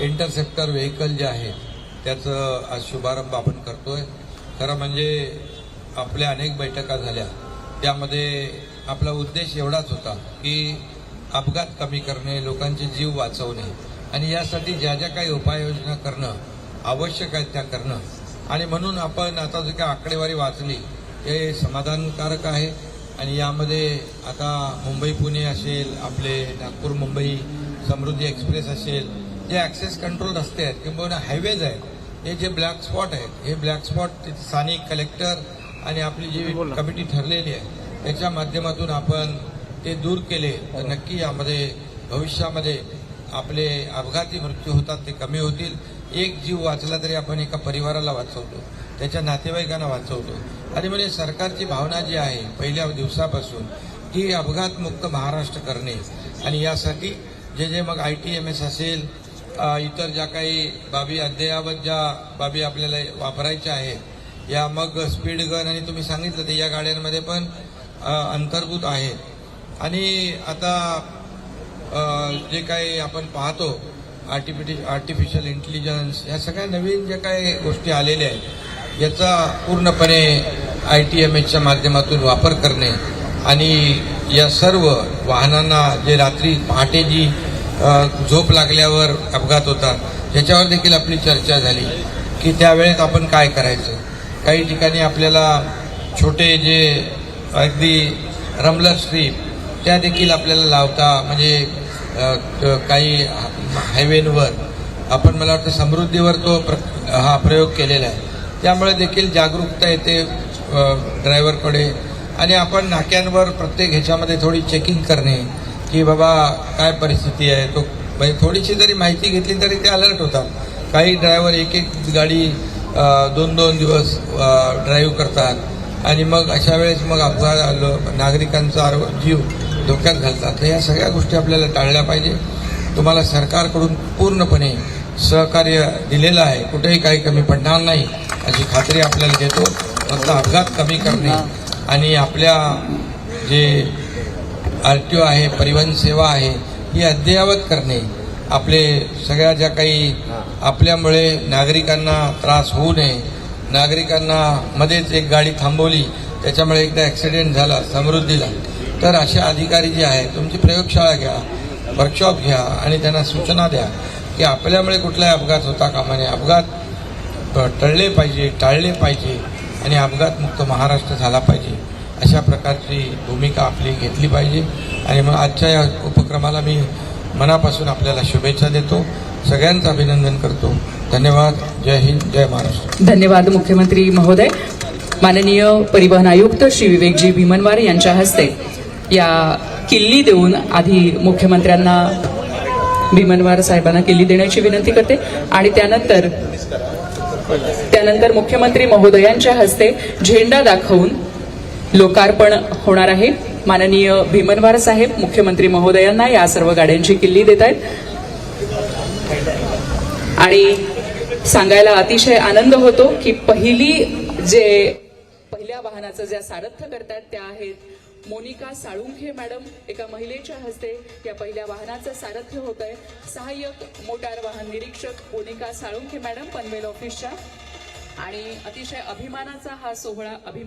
Interceptor vehicle जे आहे त्याचं आज शुभारंभ आपण करतोय. खरं म्हणजे आपल्या अनेक बैठका झाल्या. त्यामध्ये आपला उद्देश एवढाच होता की अपघात कमी करणे लोकांचे जीव वाचवणे आणि यासाठी ज्या ज्या काही उपाययोजना करणं आवश्यक आहेत त्या करणं. आणि म्हणून आपण आता जी काही आकडेवारी वाचली हे समाधानकारक आहे. आणि यामध्ये आता मुंबई पुणे असेल आपले नागपूर मुंबई समृद्धी एक्सप्रेस असेल जे ॲक्सेस कंट्रोल रस्ते आहेत किंवा हायवेज आहेत हे जे ब्लॅक स्पॉट आहेत हे ब्लॅक स्पॉट स्थानिक कलेक्टर आणि आपली जी कमिटी ठरलेली आहे त्याच्या माध्यमातून आपण ते दूर केले तर नक्की यामध्ये भविष्यामध्ये आपले अपघाती मृत्यू होतात ते कमी होतील. एक जीव वाचला तरी आपण एका परिवाराला वाचवतो त्याच्या नातेवाईकांना वाचवतो. आणि म्हणजे सरकारची भावना जी आहे पहिल्या दिवसापासून की अपघातमुक्त महाराष्ट्र करणे. आणि यासाठी जे जे मग आय टी एम एस असेल इतर ज्या काही बाबी अद्ययावत ज्या बाबी आपल्याला वापरायच्या आहेत या मग स्पीड गन आणि तुम्ही सांगितलं ते या गाड्यांमध्ये पण अंतर्भूत आहे. आणि आता जे काही आपण पाहतो आर्टिफिशि आर्टिफिशियल इंटेलिजन्स या सगळ्या नवीन ज्या काही गोष्टी आलेल्या आहेत याचा पूर्णपणे आय टी एम एचच्या माध्यमातून वापर करणे आणि या सर्व वाहनांना जे रात्री पहाटे जी झोप लागल्यावर अपघात होतात याच्यावर देखील आपली चर्चा झाली की त्यावेळेस आपण काय करायचं? काही ठिकाणी आपल्याला छोटे जे अगदी रमलर स्ट्रीप त्या देखील आपल्याला लावता म्हणजे काही हायवेवर आपण मला वाटतं समृद्धीवर तो प्र हा प्रयोग केलेला आहे. त्यामुळे देखील जागरूकता येते ड्रायव्हरकडे आणि आपण नाक्यांवर प्रत्येक ह्याच्यामध्ये थोडी चेकिंग करणे की बाबा काय परिस्थिती आहे? तो म्हणजे थोडीशी जरी माहिती घेतली तरी ते अलर्ट होतात. काही ड्रायव्हर एक एक गाडी दोन दोन दिवस ड्राईव्ह करतात. आणि मग अशा वेळेस मग अपघात नागरिकांचा आरो- जीव धोक्यात घालतात. तर या सगळ्या गोष्टी आपल्याला टाळल्या पाहिजे. तुम्हाला सरकारकडून पूर्णपणे सहकार्य दिलेलं आहे. कुठेही काही कमी पडणार नाही अशी खात्री आपल्याला देतो. फक्त अपघात कमी करणे आणि आपल्या जे आर टी ओ आहे परिवहन सेवा आहे ही अद्ययावत करणे आपले सगळ्या ज्या काही आपल्यामुळे नागरिकांना त्रास होऊ नये नागरिकांना मध्येच एक गाडी थांबवली त्याच्यामुळे एकदा ॲक्सिडेंट झाला समृद्धीला तर असे अधिकारी जे आहेत तुमची प्रयोगशाळा घ्या वर्कशॉप घ्या आणि त्यांना सूचना द्या की आपल्यामुळे कुठलाही अपघात होता कामा नये. अपघात टळले पाहिजे टाळले पाहिजे आणि अपघातमुक्त महाराष्ट्र झाला पाहिजे. अशा प्रकारची भूमिका आपली घेतली पाहिजे. आणि मग आजच्या या उपक्रमाला मी मनापासून आपल्याला शुभेच्छा देतो. सगळ्यांचं अभिनंदन करतो. धन्यवाद. जय हिंद. जय महाराष्ट्र. धन्यवाद मुख्यमंत्री महोदय. माननीय परिवहन आयुक्त श्री विवेकजी भीमनवार यांच्या हस्ते या किल्ली देऊन आधी मुख्यमंत्र्यांना भीमनवार साहेबांना किल्ली देण्याची विनंती करते. आणि त्यानंतर त्यानंतर मुख्यमंत्री महोदयांच्या हस्ते झेंडा दाखवून लोकार्पण होणार आहे. माननीय भीमनवार साहेब मुख्यमंत्री महोदयांना या सर्व गाड्यांची किल्ली देत आहेत. आणि सांगायला अतिशय आनंद होतो की पहिली जे पहिल्या वाहनाचं ज्या सारथ्य करतात त्या आहेत मोनिका साळुंखे मॅडम एका महिलेच्या हस्ते. या पहिल्या वाहनाचं सारथ्य होत आहे. सहाय्यक मोटार वाहन निरीक्षक मोनिका साळुंखे मॅडम पनवेल ऑफिसच्या. आणि अतिशय अभिमानाचा हा सोहळा अभिमान